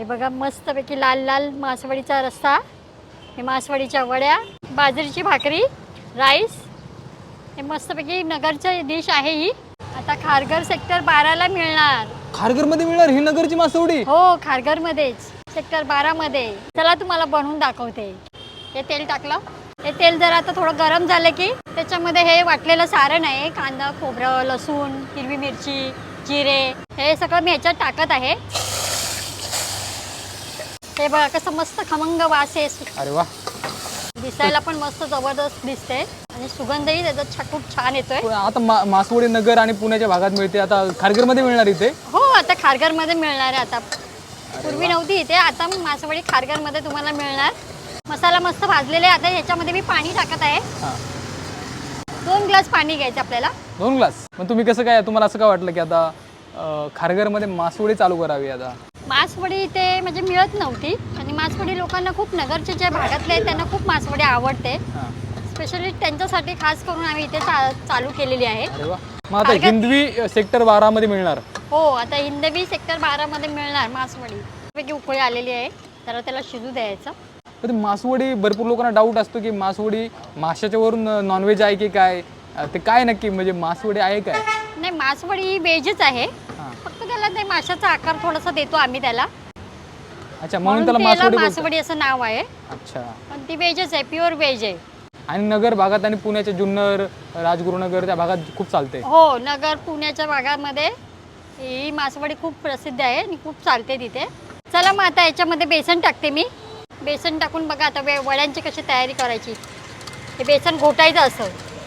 हे बघा मस्तपैकी लाल लाल मासवडीचा रस्सा हे मासवडीच्या वड्या बाजरीची भाकरी राईस. हे मस्तपैकी नगरचं डिश आहे ही. आता खारघर सेक्टर बाराला मिळणार. खारघरमध्ये मिळणार ही नगरची मासवडी? हो खारघरमध्येच. सेक्टर बारामध्ये. चला तुम्हाला बनवून दाखवते. हे तेल टाकलं. हे तेल जर आता थोडं गरम झालं की त्याच्यामध्ये हे वाटलेलं सारण आहे. कांदा खोबरं लसूण हिरवी मिरची जिरे. हे सगळं मी ह्याच्यात टाकत आहे. हे बघा कसं मस्त खमंग वास आहे. अरे वा. दिसायला पण मस्त जबरदस्त दिसते आणि सुगंधही त्याचा छा- खूप छान येतोय. आता मा मासवडी नगर आणि पुण्याच्या भागात मिळते. आता खारघरमध्ये मिळणार इथे? हो आता खारघरमध्ये मिळणार आहे आता. पूर्वी नव्हती इथे आता मासवडी खारघरमध्ये तुम्हाला मिळणार. मसाला मस्त भाजलेला आहे. आता ह्याच्यामध्ये मी पाणी टाकत आहे. हां. दोन ग्लास पाणी घ्यायचं आपल्याला. दोन ग्लास? मग तुम्ही कसं काय तुम्हाला असं काय वाटलं की आता अं, खारघरमध्ये मासवडी चालू करावी आता? मासवडी इथे म्हणजे मिळत नव्हती. आणि मासवडी लोकांना खूप नगरचे जे भागातले आहेत त्यांना खूप मासवडी आवडते. स्पेशली त्यांच्यासाठी खास करून आम्ही इथे चा- चालू केलेली आहे. मग आता हिंदवी सेक्टर बारामध्ये मिळणार. हो आता हिंदवी सेक्टर बारामध्ये मिळणार मासवडी. पैकी उकळी आलेली आहे. तर त्याला शिजू द्यायचं. पण ते मासवडी भरपूर लोकांना डाऊट असतो की मासवडी माशाच्या वरून नॉनव्हेज आहे की काय? अं, ते काय नक्की? म्हणजे मासवडी आहे काय? नाही मासवडी ही व्हेजच आहे. फक्त त्याला ते माशाचा आकार थोडासा देतो आम्ही त्याला. अच्छा म्हणून त्याला त्याला मासवडी बोलतात. मासवडी असं नाव आहे. अच्छा. पण ती व्हेजच आहे प्युअर व्हेज आहे. आणि नगर भागात आणि पुण्याच्या जुन्नर राजगुरुनगर त्या भागात खूप चालते. हो नगर पुण्याच्या भागामध्ये ही मासवडी खूप प्रसिद्ध आहे आणि खूप चालते तिथे. चला मग आता याच्यामध्ये बेसन टाकते मी. बेसन टाकून बघा आता वे- वड्यांची कशी तयारी करायची. हे बेसन घोटायचं असं.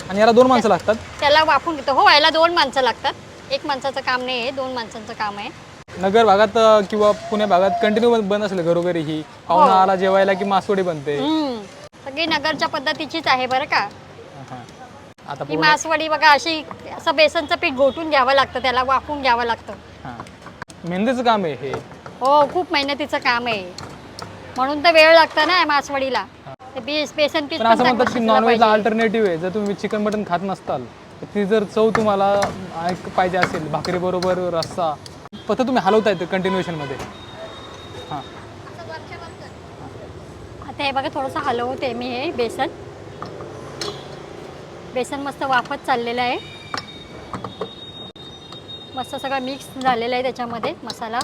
आणि याला दोन माणसं लागतात? त्याला वाफून घेतो. हो याला दोन माणसं लागतात. एक माणसाचं काम नाही आहे दोन माणसांचं काम आहे. नगर भागात अं, किंवा पुणे भागात कंटिन्यू बन असेल घरोघरी ही. पाहुणा आला जेवायला की मासवडी बनते. हम्म. सगळी नगरच्या पद्धतीचीच आहे बरं का. हा. आता ही पूर्ण- मासवडी बघा अशी असं बेसनचं पीठ घोटून घ्यावं लागतं त्याला वाफून घ्यावं लागतं. हा. मेहनतीचं काम आहे हे. हो खूप मेहनतीचं काम आहे. म्हणून तर वेळ लागतं ना या मासवडीला. ते बेस बेसन पीठ पण पण असं चांगलं म्हणतात की शिजलं नॉनव्हेजला पाहिजे. अल्टरनेटिव्ह आहे. जर तुम्ही चिकन मटन खात नसताल ती जर चव तुम्हाला ऐक- पाहिजे असेल भाकरी बरोबर रस्सा फक्त तुम्ही हलवता येते कंटिन्युएशनमध्ये. हां. आता हे बघा थोडंसं हलवते मी हे बेसन. बेसन मस्त वाफत चाललेलं आहे. मस्त सगळं मिक्स झालेलं आहे त्याच्यामध्ये मसाला.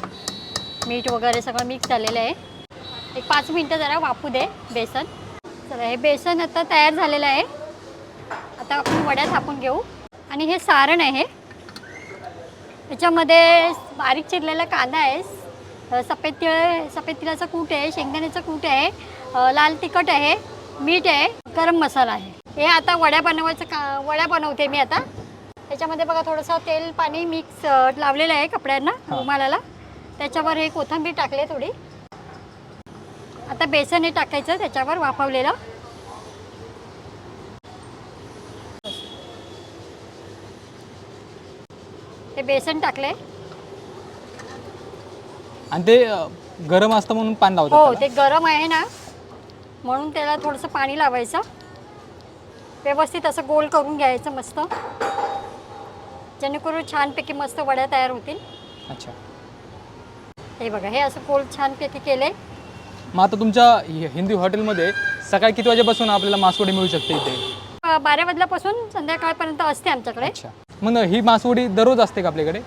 मीठ वगैरे सगळं मिक्स झालेलं आहे. एक पाच मिनटं जरा वाफू दे बेसन. तर हे बेसन आता तयार झालेलं आहे. वड्या थापून घेऊ. आणि हे सारण आहे. त्याच्यामध्ये बारीक चिरलेला कांदा आहे. सफेद तिळ सफेद तिळाचा कूट आहे शेंगदाण्याचं कूट आहे लाल तिखट आहे मीठ आहे गरम मसाला आहे. हे आता वड्या बनवायचं का वड्या बनवते मी आता. त्याच्यामध्ये बघा थोडंसं तेल पाणी मिक्स लावलेलं आहे कपड्यांना. रुमालाला. त्याच्यावर हे कोथिंबीर टाकले थोडी. आता बेसन हे टाकायचं त्याच्यावर वाफवलेलं. बेसन टाकलंय. आणि ते अं, गरम असतं म्हणून पाणी हो लावतात ते गरम आहे ना म्हणून त्याला थोडंसं पाणी लावायचं. व्यवस्थित असं गोल करून घ्यायचं मस्त. जेणेकरून छानपैकी मस्त वड्या तयार होतील. अच्छा. हे बघा हे असं गोल छानपैकी केले मग आता तुमच्या हि- हिंदी हॉटेलमध्ये सकाळी किती वाजेपासून आपल्याला मासवडी मिळू शकते इथे? बारा वाजल्यापासून संध्याकाळपर्यंत असते आमच्याकडे. अच्छा. मग ही मासवडी दररोज असते का आपल्याकडे?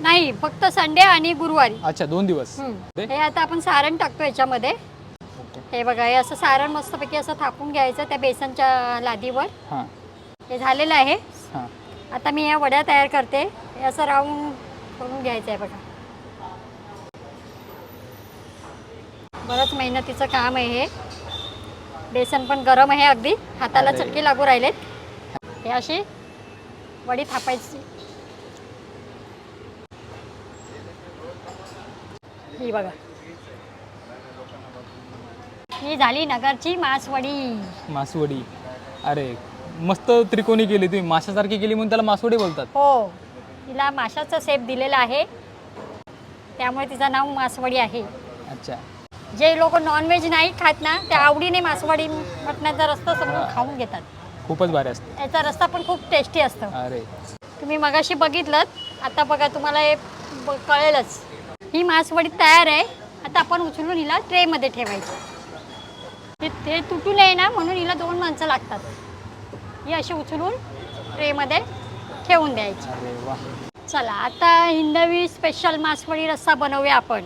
नाही फक्त संडे आणि गुरुवारी. अच्छा दोन दिवस. हम्म. हे आता आपण सारण टाकतो याच्यामध्ये. हे बघा हे असं सारण मस्तपैकी असं थापून घ्यायचं त्या बेसनच्या लादीवर. हां. हे झालेलं आहे. हां. आता मी या वड्या तयार करते. हे असं राऊंड करून घ्यायचं आहे बघा. बरंच मेहनतीचं काम आहे हे. बेसन पण गरम आहे अगदी. हाताला अरे. चटके लागू राहिलेत. हे अशी वडी थापायची. ही बघा. ही झाली नगरची मासवडी. मासवडी. अरे मस्त त्रिकोणी केली तुम्ही. माशासारखी केली म्हणून त्याला मासवडी बोलतात. हो. तिला माशाचा सेप दिलेला आहे. त्यामुळे तिचं नाव मासवडी आहे. अच्छा. जे लोक नॉनव्हेज नाही खात ना ते आवडीने मासवडी मटणाचा रस्ता समजून खाऊन घेतात. खूपच भारी असते. याचा रस्ता पण खूप टेस्टी असतं. अरे. तुम्ही मगाशी बघितलं आता बघा तुम्हाला हे ब- कळेलच. ही मासवडी तयार आहे. आता आपण उचलून हिला ट्रेमध्ये ठेवायचं. ते ते तुटू नये ना म्हणून हिला दोन माणसं लागतात. ही अशी उचलून ट्रेमध्ये ठेवून द्यायची. अरे वा. चला आता हिंदवी स्पेशल मासवडी रस्सा बनवूया आपण.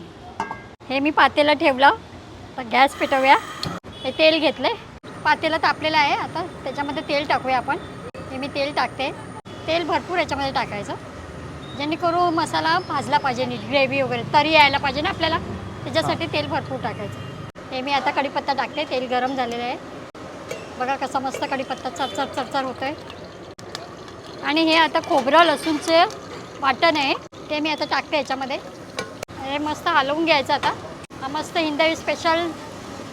हे मी पातेलं ठेवलं. आता गॅस पेटवूया. हे तेल घेतलं पातेलं तापलेलं आहे. आता त्याच्यामध्ये तेल टाकूया आपण. हे मी तेल टाकते. तेल भरपूर याच्यामध्ये टाकायचं. जेणेकरून मसाला भाजला पाहिजे नीट. ग्रेव्ही वगैरे तरी यायला पाहिजे ना आपल्याला. त्याच्यासाठी तेल भरपूर टाकायचं. हे मी आता कढीपत्ता टाकते. तेल गरम झालेलं आहे. बघा कसा मस्त कढीपत्ता चरचर चरचर होतं आहे आणि हे आता खोबरं लसूणचे वाटण आहे. ते मी आता टाकते याच्यामध्ये. हे मस्त हलवून घ्यायचं आता. हा मस्त हिंदवी स्पेशल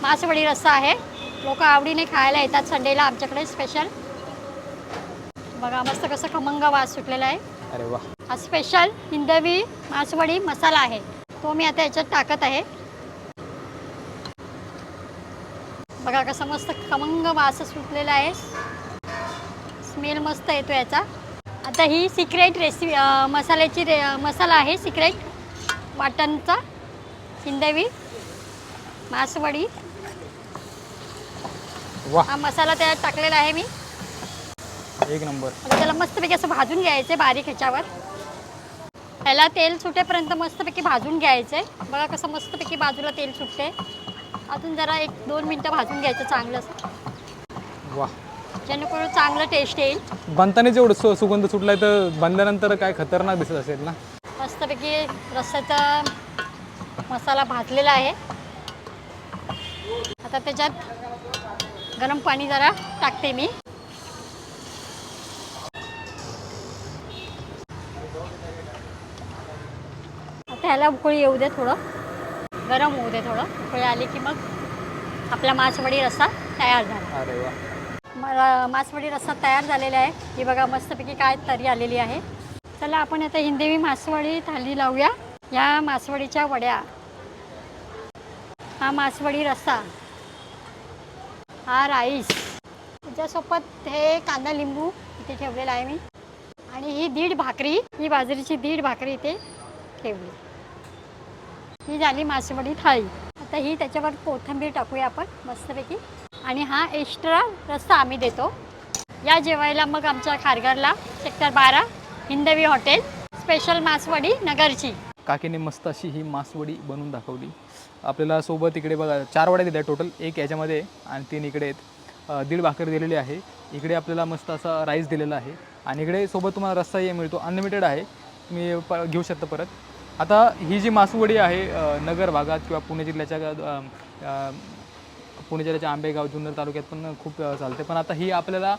मासवडी रस्सा आहे. लोक आवडीने खायला येतात. संडेला आमच्याकडे स्पेशल बघा मस्त कसं खमंग वास सुटलेला आहे. अरे वा. हा स्पेशल हिंदवी मासवडी मसाला आहे. तो मी आता याच्यात टाकत आहे. बघा कसं मस्त खमंग वास सुटलेला आहे. स्मेल मस्त येतो याचा. आता ही सिक्रेट रेसिपी मसाल्याची रे मसाला आहे सिक्रेट वाटणचा हिंदवी मासवडी. वा. हा मसाला त्यात टाकलेला आहे मी. एक नंबर. आता त्याला मस्तपैकी असं भाजून घ्यायचं बारीक ह्याच्यावर. ह्याला तेल सुटेपर्यंत मस्तपैकी भाजून घ्यायचं आहे बघा कसं मस्तपैकी बाजूला तेल सुटते अजून जरा एक दोन मिनटं भाजून घ्यायचं चांगलं असं वा. जेणेकरून चांगलं टेस्ट येईल. बनतानाच एवढं सु सुगंध सुटलाय तर बनल्यानंतर काय खतरनाक दिसत असेल ना? मस्तपैकी रस्स्याचा मसाला भाजलेला आहे. आता त्याच्यात गरम पाणी जरा टाकते मी. आता ह्याला उकळी येऊ दे थोडं. गरम होऊ दे थोडं. उकळी आली की मग आपला मासवडी रस्सा तयार झाला. अरे वा. मला मासवडी रस्सा तयार झालेला आहे. ही बघा मस्तपैकी काय तरी आलेली आहे. चला आपण आता हिंदेवी मासवडी थाली लावूया. या मासवडीच्या वड्या. हा मासवडी रस्सा. हा राईस. त्याच्यासोबत हे कांदा लिंबू इथे ठेवलेला आहे मी. आणि ही दीड भाकरी ही बाजरीची दीड भाकरी इथे ठेवली. ही झाली मासवडी थाळी. आता ही त्याच्यावर कोथिंबीर टाकूया आपण मस्तपैकी. आणि हा एक्स्ट्रा रस्सा आम्ही देतो. या जेवायला मग आमच्या खारघरला सेक्टर बारा हिंदवी हॉटेल स्पेशल मासवडी नगरची. काकीने मस्त अशी ही मासवडी बनवून दाखवली. आपल्याला सोबत इकडे बघा चार वड्या दिल्या टोटल एक याच्यामध्ये आणि तीन इकडे आहेत. दीड भाकर दिलेली आहे. इकडे आपल्याला मस्त असा राईस दिलेला आहे. आणि इकडे सोबत तुम्हाला रस्साही मिळतो. अनलिमिटेड आहे. तुम्ही प घेऊ शकता परत. आता ही जी मासवडी आहे नगर भागात किंवा पुणे जिल्ह्याच्या पुणे जिल्ह्याच्या आंबेगाव जुन्नर तालुक्यात पण खूप चालते. पण आता ही आपल्याला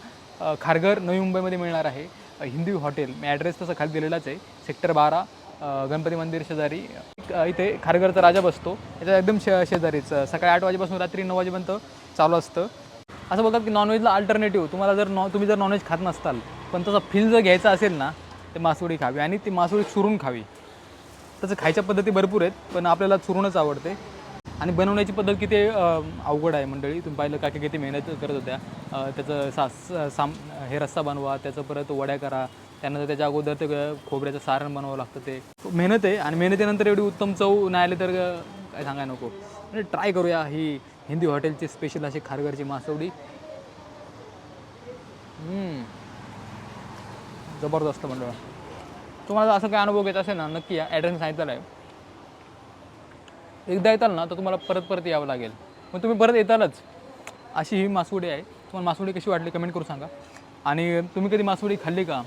खारघर नवी मुंबईमध्ये मिळणार आहे. हिंदी हॉटेल. मी ॲड्रेस तसा खाली दिलेलाच आहे. सेक्टर बारा. गणपती मंदिर शेजारी. इथे खारघरचा राजा बसतो. याच्या एकदम शे शेजारीच. सकाळी आठ वाजेपासून रात्री नऊ वाजेपर्यंत चालू असतं. असं बघतात की नॉनव्हेजला अल्टरनेटिव्ह तुम्हाला जर नॉ तुम्ही जर नॉनव्हेज खात नसताल पण तसा फील जर घ्यायचा असेल ना ते मासवडी खावी आणि ती मासवडी चुरून खावी. तसं खायच्या पद्धती भरपूर आहेत पण आपल्याला चुरूनच आवडते. आणि बनवण्याची पद्धत किती अवघड आहे मंडळी. तुम्ही पाहिलं का की किती मेहनत करत होत्या. त्याचं सा साम हे रस्सा बनवा त्याचं परत वड्या करा त्यानंतर त्याच्या अगोदर ते खोबऱ्याचं सारण बनवावं लागतं ते. मेहनत आहे आणि मेहनतीनंतर एवढी उत्तम चव नाही आली तर काय सांगायला नको. म्हणजे ट्राय करूया ही हिंदी हॉटेलची स्पेशल अशी खारघरची मासवडी. जबरदस्त मंडळ. तुम्हाला असं काय अनुभव घेत असेल ना नक्की या ॲड्रेस सांगितलेला आहे. एकदा येताल ना तर तुम्हाला परत परत यावं लागेल. मग तुम्ही परत येतालच. अशी ही मासवडी आहे. तुम्हाला मासवडी कशी वाटली कमेंट करू सांगा. आणि तुम्ही कधी मासवडी खाल्ली का?